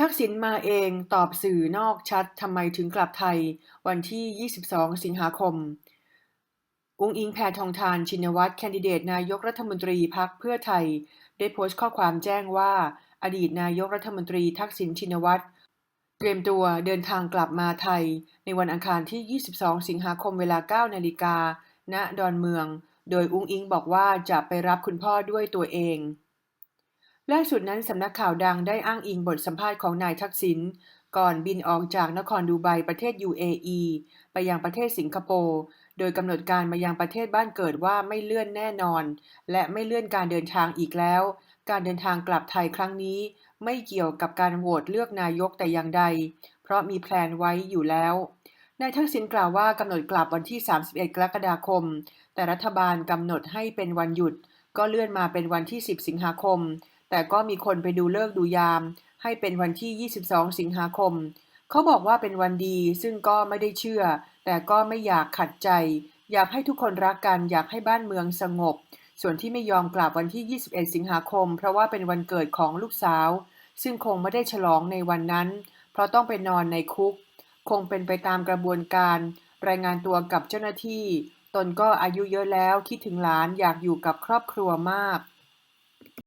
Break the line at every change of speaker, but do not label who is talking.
ทักษิณมาเองตอบสื่อนอกชัดทำไมถึงกลับไทย วันที่ 22 สิงหาคม อุ้งอิงแพทองทานชินวัตรแคนดิเดตนายกรัฐมนตรีพักเพื่อไทย ได้โพสต์ข้อความแจ้งว่า อดีตนายกรัฐมนตรีทักษิณชินวัตรเตรียมตัวเดินทางกลับมาไทย ในวันอังคารที่ 22 สิงหาคมเวลา 9 นาฬิกา ณ ดอนเมือง โดยอุ้งอิงบอกว่าจะไปรับคุณพ่อด้วยตัวเอง ล่าสุดนั้นสำนักข่าวดังได้อ้างอิงบทสัมภาษณ์ของนายทักษิณก่อนบินออกจากนครดูไบประเทศ UAE ไปยังประเทศสิงคโปร์โดยกำหนดการมายังประเทศบ้านเกิดว่าไม่เลื่อนแน่นอน และไม่เลื่อนการเดินทางอีกแล้ว การเดินทางกลับไทยครั้งนี้ ไม่เกี่ยวกับการโหวตเลือกนายกแต่อย่างใด เพราะมีแพลนไว้อยู่แล้วนายทักษิณกล่าวว่ากำหนดกลับวันที่ 31 กรกฎาคม แต่รัฐบาลกำหนดให้เป็นวันหยุด ก็เลื่อนมาเป็นวันที่ 10 สิงหาคม แต่ก็มีคนไปดูเลิกดูยาม ให้เป็นวันที่ 22 สิงหาคม เขาบอกว่าเป็นวันดีซึ่งก็ไม่ได้เชื่อ แต่ก็ไม่อยากขัดใจ อยากให้ทุกคนรักกัน อยากให้บ้านเมืองสงบ ส่วนที่ไม่ยอมกลับวันที่ 21 สิงหาคม เพราะว่าเป็นวันเกิดของลูกสาว ซึ่งคงไม่ได้ฉลองในวันนั้น เพราะต้องไปนอนในคุก คงเป็นไปตามกระบวนการ รายงานตัวกับเจ้าหน้าที่ ตนก็อายุเยอะแล้วคิดถึงหลานอยากอยู่กับครอบครัวมาก